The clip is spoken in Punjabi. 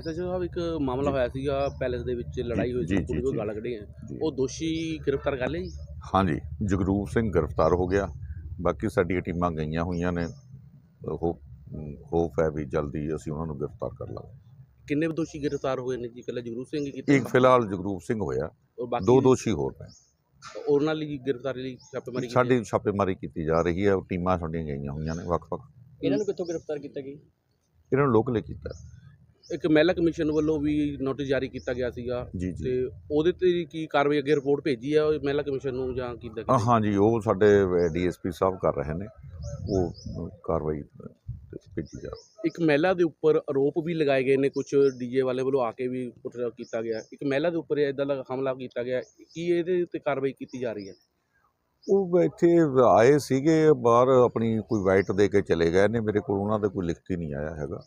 ਐਸਐਚਓ ਸਾਹਿਬ ਇੱਕ ਮਾਮਲਾ ਹੋਇਆ ਸੀਗਾ ਪੈਲੇਸ ਦੇ ਵਿੱਚ ਲੜਾਈ ਹੋਈ ਸੀ ਕੁੜੀ ਕੋ। ਗਾਲਾਂ ਕੱਢੀਆਂ। ਉਹ ਦੋਸ਼ੀ ਗ੍ਰਿਫਤਾਰ ਕਰ ਲਿਆ ਜੀ? ਹਾਂਜੀ ਜਗਰੂਪ ਸਿੰਘ ਗ੍ਰਿਫਤਾਰ ਹੋ ਗਿਆ। ਬਾਕੀ ਸਾਡੀਆਂ ਟੀਮਾਂ ਗਈਆਂ ਹੋਈਆਂ ਨੇ। ਉਹ ਹੋਪ ਹੈ ਵੀ ਜਲਦੀ ਅਸੀਂ ਉਹਨਾਂ ਨੂੰ ਗ੍ਰਿਫਤਾਰ ਕਰ ਲਾਂਗੇ। ਕਿੰਨੇ ਦੋਸ਼ੀ ਗ੍ਰਿਫਤਾਰ ਹੋਏ ਨੇ ਜੀ? ਕੱਲਾ ਜਗਰੂਪ ਸਿੰਘ ਹੀ ਕੀਤਾ ਇੱਕ ਫਿਲਹਾਲ ਜਗਰੂਪ ਸਿੰਘ ਹੋਇਆ। ਦੋ ਦੋਸ਼ੀ ਹੋਰ ਨੇ। ਉਹਨਾਂ ਲਈ ਗ੍ਰਿਫਤਾਰੀ ਲਈ ਛਾਪੇਮਾਰੀ ਸਾਡੀ ਛਾਪੇਮਾਰੀ ਕੀਤੀ ਜਾ ਰਹੀ ਹੈ। ਟੀਮਾਂ ਸਾਡੀਆਂ ਗਈਆਂ ਹੋਈਆਂ ਨੇ ਵੱਖ-ਵੱਖ। ਇਹਨਾਂ ਨੂੰ ਕਿੱਥੋਂ ਗ੍ਰਿਫਤਾਰ ਕੀਤਾ ਗਿਆ ਇਹਨਾਂ ਨੂੰ ਲੋਕਲੇ ਕੀਤਾ। ਇੱਕ ਮਹਿਲਾ ਕਮਿਸ਼ਨ ਵੱਲੋਂ ਵੀ ਨੋਟਿਸ ਜਾਰੀ ਕੀਤਾ ਗਿਆ ਸੀਗਾ ਜੀ ਜੀ। ਤੇ ਉਹਦੇ ਤੇ ਕੀ ਕਾਰਵਾਈ ਅੱਗੇ ਰਿਪੋਰਟ ਭੇਜੀ ਆ ਉਹ ਮਹਿਲਾ ਕਮਿਸ਼ਨ ਨੂੰ ਜਾਂ ਕਿੱਦਾਂ ਅ, ਹਾਂਜੀ ਉਹ ਸਾਡੇ ਡੀਐਸਪੀ ਸਾਹਿਬ ਕਰ ਰਹੇ ਨੇ ਉਹ ਅ, ਕਾਰਵਾਈ ਅ, ਭੇਜੀ ਜਾ ਇੱਕ ਮਹਿਲਾ ਦੇ ਉੱਪਰ ਆਰੋਪ ਵੀ ਲਗਾਏ ਗਏ ਨੇ ਕੁਝ ਡੀਜੇ ਵਾਲੇ ਵੱਲੋਂ ਆ ਕੇ ਵੀ ਕੁਛ ਕੀਤਾ ਗਿਆ। ਇੱਕ ਮਹਿਲਾ ਦੇ ਉੱਪਰ ਇਦਾਂ ਦਾ ਹਮਲਾ ਕੀਤਾ ਗਿਆ ਕੀ ਇਹਦੇ ਉੱਤੇ ਕਾਰਵਾਈ ਕੀਤੀ ਜਾ ਰਹੀ ਹੈ? ਉਹ ਇੱਥੇ ਆਏ ਸੀਗੇ ਬਾਹਰ ਆਪਣੀ ਕੋਈ ਵਾਈਟ ਦੇ ਕੇ ਚਲੇ ਗਏ ਨੇ ਮੇਰੇ ਕੋਲ ਉਹਨਾਂ ਦਾ ਕੋਈ ਲਿਖਤੀ ਨਹੀਂ ਆਇਆ ਹੈਗਾ।